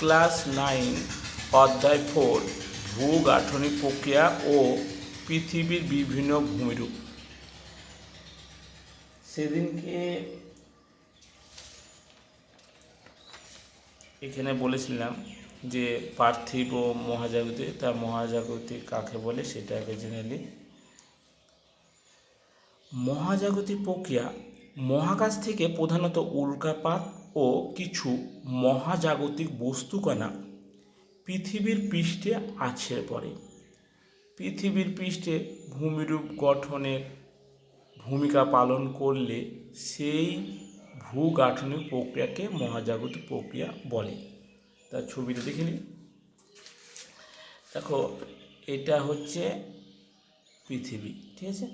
Class nine, অধ্যায় four ভূগাঠনিক প্রক্রিয়া ও পৃথিবীর বিভিন্ন ভূমিরূপ। সেদিনকে এখানে বলেছিলাম যে পার্থিব ও মহাজাগতিক তা মহাজাগতিক কাকে বলে সেটা আগে জেনে নিই মহাজাগতিক প্রক্রিয়া মহাকাশ থেকে প্রধানত উল্কাপাত ও কিছু মহাজাগতিক বস্তুকণা পৃথিবীর পৃষ্ঠে আছড়ে পড়ে। পৃথিবীর পৃষ্ঠে ভূমিরূপ গঠনের ভূমিকা পালন করলে সেই ভূগাঠনিক প্রক্রিয়াকে মহাজাগতিক প্রক্রিয়া বলে। তার ছবিটা দেখে নিই। দেখো, এটা হচ্ছে পৃথিবী, ঠিক আছে?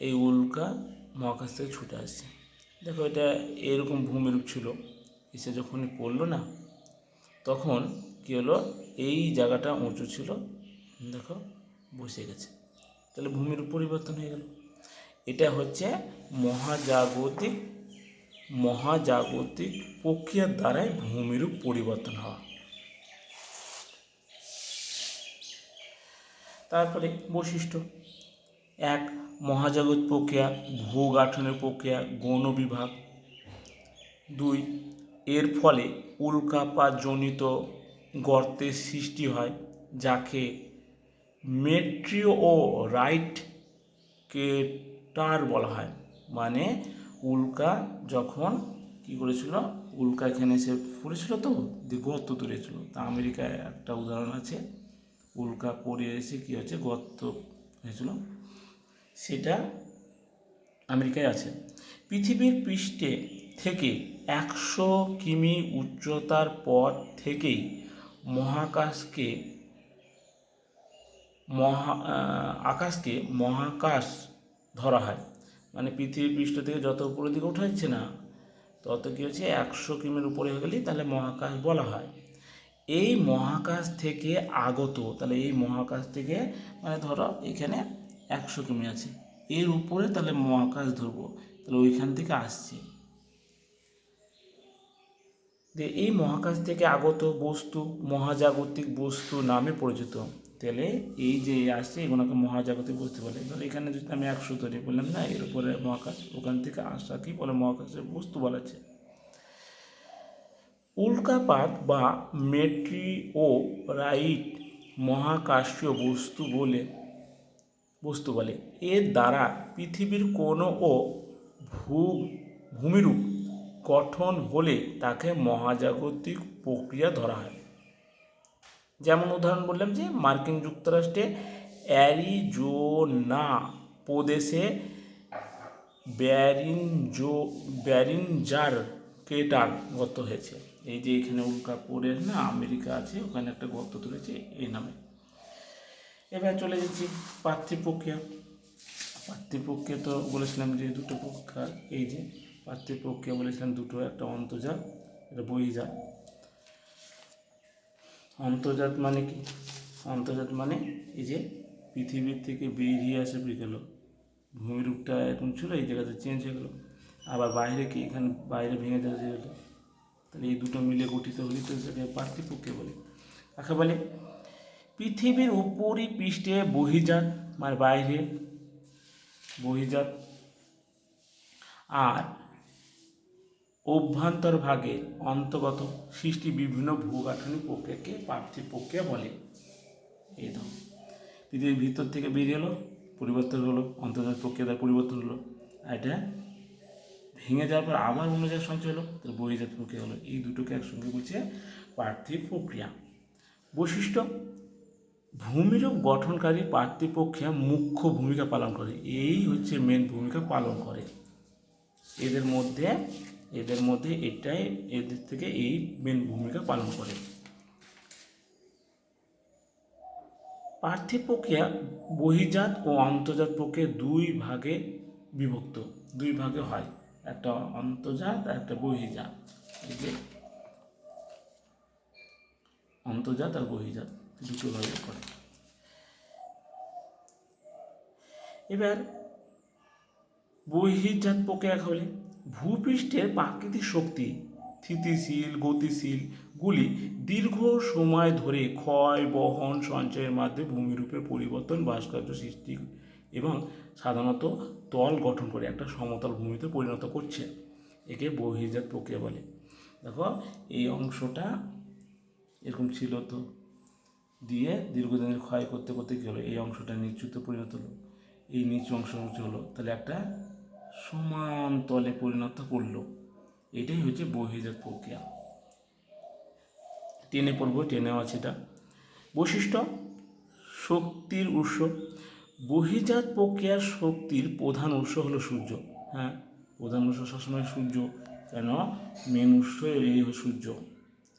এই উল্কা মহাকাশ থেকে ছুটে আসছে। দেখো, এটা এরকম ভূমিরূপ ছিল। এসে যখন পড়ল না, তখন কী হলো? এই জায়গাটা উঁচু ছিল। দেখো, বসে গেছে। তাহলে ভূমিরূপ পরিবর্তন হয়ে গেল। এটা হচ্ছে মহাজাগতিক মহাজাগতিক প্রক্রিয়ার দ্বারাই ভূমিরূপ পরিবর্তন হওয়া। তারপরে বৈশিষ্ট্য। এক মহাজাগত প্রক্রিয়া ভূগাঠনের প্রক্রিয়া, গৌণ বিভাগ। দুই, এর ফলে উল্কাপাতজনিত গর্তের সৃষ্টি হয়, যাকে মেট্রিও রাইট কেটার বলা হয়। মানে উল্কা যখন কি করেছিল? উল্কা এখানে এসে পড়েছিল তো? দিয়ে গর্ত তুলেছিল। তা আমেরিকায় একটা উদাহরণ আছে। উল্কা পড়ে এসে কী হচ্ছে গর্ত হয়েছিল। সেটা আমেরিকায় আছে। পৃথিবীর পৃষ্ঠে থেকে একশো কিমি উচ্চতার পর থেকেই মহাকাশকে মহা আকাশকে মহাকাশ ধরা হয়। মানে পৃথিবীর পৃষ্ঠ থেকে যত উপরের দিকে ওঠা যাচ্ছে না, তত কী হচ্ছে, একশো কিমির উপরে হয়ে গেলেই তাহলে মহাকাশ বলা হয়। এই মহাকাশ থেকে আগত, তাহলে এই মহাকাশ থেকে মানে ধরো এখানে একশো কিমি আছে। এর উপরে তাহলে মহাকাশ ধরবো। তাহলে ওইখান থেকে আসছে। যে এই মহাকাশ থেকে আগত বস্তু, মহাজাগতিক বস্তু নামে পরিচিত। তাহলে এই যে আসছে, এগুলোকে মহাজাগতিক বস্তু বলে। ধর এখানে যদি আমি একশো ধরি, বললাম না, এর উপরে মহাকাশ, ওখান থেকে আসা কি বলে? মহাকাশের বস্তু বলা আছে। উল্কাপাত বা মেট্রিও রাইট মহাকাশীয় বস্তু বলে বস্তু বলে এর দ্বারা পৃথিবীর কোনো ও ভূ, ভূমিরূপ গঠন হলে তাকে মহাজাগতিক প্রক্রিয়া ধরা হয়। যেমন উদাহরণ বললাম যে, মার্কিন যুক্তরাষ্ট্রে অ্যারিজোনা প্রদেশে ব্যারিনজো, ব্যারিনজার কেটার গর্ত হয়েছে। এই যে এখানে উল্কা পড়ে না, আমেরিকা আছে, ওখানে একটা গর্ত তুলেছে এই নামে। এবার চলে যাচ্ছি পার্থিব প্রক্রিয়া পার্থিব প্রক্রিয়া তো বলেছিলাম যে দুটো প্রক্রিয়া এই যে পার্থিব প্রক্রিয়া বলেছিলাম দুটো, একটা অন্তর্জাত একটা বহিজাত অন্তর্জাত মানে কি? অন্তর্জাত মানে এই যে পৃথিবীর থেকে বেরিয়ে আসে গেল ভূমিরূপটা এখন ছিল, এই জায়গাতে চেঞ্জ হয়ে গেলো। আবার বাইরে কি? এখানে বাইরে ভেঙে যাওয়া গেল। তাহলে এই দুটো মিলে গঠিত হলে তো সেটাকে পার্থিব প্রক্রিয়া বলে। কাকে বলে পৃথিবীর উপরই পৃষ্ঠে বহিজাত মানে বাইরে বহিজাত, আর অভ্যন্তর ভাগে অন্তর্গত সৃষ্টি বিভিন্ন ভূগাঠনিক প্রক্রিয়াকে পার্থিব প্রক্রিয়া বলে। এই ধর। পৃথিবীর ভিতর থেকে বেরিয়ে এলো, পরিবর্তন হলো অন্তর্জাত প্রক্রিয়া পরিবর্তন হলো, আর এটা ভেঙে যাওয়ার পর আবার অন্য জায়গায় সঞ্চয় হলো, তাহলে বহিজাত প্রক্রিয়া হলো। এই দুটোকে একসঙ্গে বলছে পার্থিব প্রক্রিয়া। বৈশিষ্ট্য ভূমিরূপ গঠনকারী পার্থিব প্রক্রিয়া মুখ্য ভূমিকা পালন করে। এই হচ্ছে মেন ভূমিকা পালন করে। এদের মধ্যে এদের মধ্যে এটাই এদের থেকে এই মেন ভূমিকা পালন করে। পার্থিব প্রক্রিয়া বহিজাত ও অন্তর্জাত প্রক্রিয়া দুই ভাগে বিভক্ত। দুই ভাগে হয়। একটা অন্তর্জাত আর একটা বহিজাত। এই যে, অন্তর্জাত আর বহিজাত। দুটো ভাগে করে এবার বহির্জাত প্রক্রিয়া হলে ভূপৃষ্ঠের প্রাকৃতিক শক্তি, স্থিতিশীল, গতিশীল গুলি দীর্ঘ সময় ধরে ক্ষয়, বহন, সঞ্চয়ের মাধ্যমে ভূমিরূপের পরিবর্তন, ভাস্কর্য সৃষ্টি এবং সাধারণত তল গঠন করে একটা সমতল ভূমিতে পরিণত করছে। একে বহির্জাত প্রক্রিয়া বলে। দেখো, এই অংশটা এরকম ছিল তো। দিয়ে দীর্ঘদিনের ক্ষয় করতে করতে কী হলো? এই অংশটা নিচুতে পরিণত হলো। এই নিচু অংশ উঁচু হলো, তাহলে একটা সমান তলে পরিণত করল। এটাই হচ্ছে বহির্জাত প্রক্রিয়া। টেনে পড়ব টেনেও আছে এটা। বৈশিষ্ট্য, শক্তির উৎস। বহির্জাত প্রক্রিয়ার শক্তির প্রধান উৎস হলো সূর্য। হ্যাঁ প্রধান উৎস সবসময় সূর্য। কেন? মেন উৎস এই সূর্য।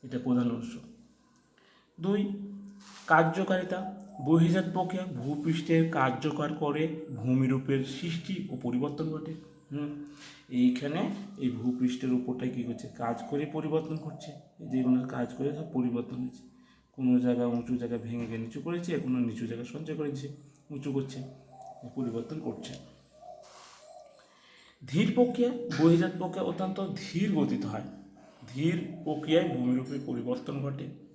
এটা প্রধান উৎস। দুই কার্যকারিতা, বহির্জাত প্রক্রিয়া, ভূপৃষ্ঠের কার্যকর করে ভূমিরূপের সৃষ্টি ও পরিবর্তন ঘটে। হুম, এইখানে এই ভূপৃষ্ঠের উপরটাই কী করছে কাজ করে পরিবর্তন করছে যেগুলো কাজ করে সব পরিবর্তন হচ্ছে কোনো জায়গা উঁচু জায়গা ভেঙে গিয়ে নিচু করেছে, কোনো নিচু জায়গা সঞ্চয় করেছে, উঁচু করছে, পরিবর্তন করছে ধীর প্রক্রিয়া, বহির্জাত প্রক্রিয়া অত্যন্ত ধীর গতিতে হয়। ধীর প্রক্রিয়ায় ভূমিরূপের পরিবর্তন ঘটে।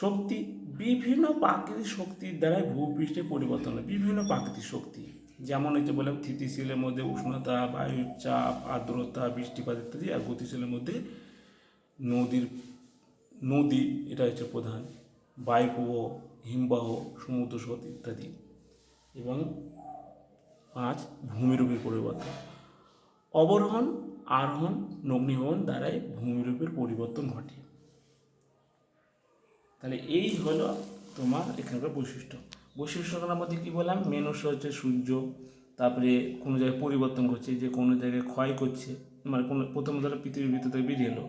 শক্তি, বিভিন্ন প্রাকৃতিক শক্তির দ্বারাই ভূপৃষ্ঠে পরিবর্তন হয়। বিভিন্ন প্রাকৃতিক শক্তি, যেমন হচ্ছে বললাম, স্থিতিশীলের মধ্যে উষ্ণতা, বায়ুর চাপ, আর্দ্রতা, বৃষ্টিপাত ইত্যাদি, আর গতিশীলের মধ্যে নদীর, নদী, এটা হচ্ছে প্রধান। বায়ুপ্রবাহ, হিমবাহ সমুদ্র স্রোত ইত্যাদি। এবং পাঁচ, ভূমিরূপের পরিবর্তন। অবরোহণ, আরোহণ নগ্নিহরণ দ্বারাই ভূমিরূপের পরিবর্তন ঘটে। তাহলে এই হলো তোমার এখানকার বৈশিষ্ট্য। বৈশিষ্ট্যগুলোর মধ্যে কী বললাম? মেন উৎস হচ্ছে সূর্য, তারপরে কোনো জায়গায় পরিবর্তন করছে যে কোনো জায়গায় ক্ষয় করছে মানে কোনো, প্রথম ধরো পৃথিবীর ভিতর থেকে বেরিয়ে এলো,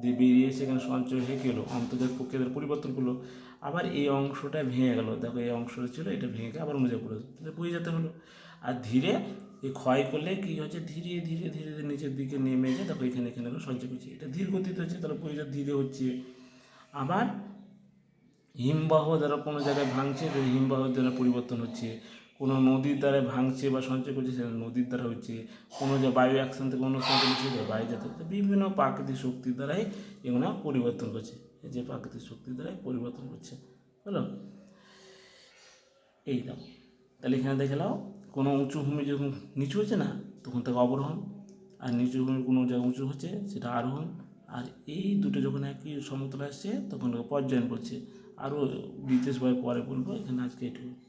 দিয়ে বেরিয়ে সেখানে সঞ্চয় হয়ে গেলো অন্তর্জাত প্রক্রিয়াদের পরিবর্তন করল, আবার এই অংশটা ভেঙে গেলো। দেখো এই অংশটা ছিল, এটা ভেঙে গিয়ে আবার অন্য জায়গায় পড়ে তাহলে বয়ে যেতে হলো। আর ধীরে এই ক্ষয় করলে কী হচ্ছে? ধীরে ধীরে ধীরে ধীরে নিচের দিকে নেমে যায় দেখো এখানে এখানে সঞ্চয় করছে। এটা ধীর গতিতে হচ্ছে, তাহলে বয়ে ধীরে হচ্ছে। আবার হিমবাহ দ্বারা কোনো জায়গায় ভাঙছে, তো হিমবাহ দ্বারা পরিবর্তন হচ্ছে। কোনো নদীর দ্বারা ভাঙছে বা সঞ্চয় করছে, সেটা নদীর দ্বারা হচ্ছে। কোনো যে বায়ু অ্যাকশন থেকে অন্য স্থানে চলে যাচ্ছে বায়ু যাতে বিভিন্ন প্রাকৃতিক শক্তির দ্বারাই এগুলো পরিবর্তন করছে। এই যে প্রাকৃতিক শক্তির দ্বারাই পরিবর্তন করছে। হলো? এই দাও তাহলে এখানে দেখে নাও, কোনো উঁচু ভূমি যখন নিচু হচ্ছে না, তখন তাকে অবরোহণ আর নিচু ভূমি কোনো জায়গায় উঁচু হচ্ছে, সেটা আরোহণ। আর এই দুটো যখন একই সমতলে আসছে, তখন পর্যায়ন করছে। আরও বিশেষভাবে পরে বলব এখানে আজকে এটুকু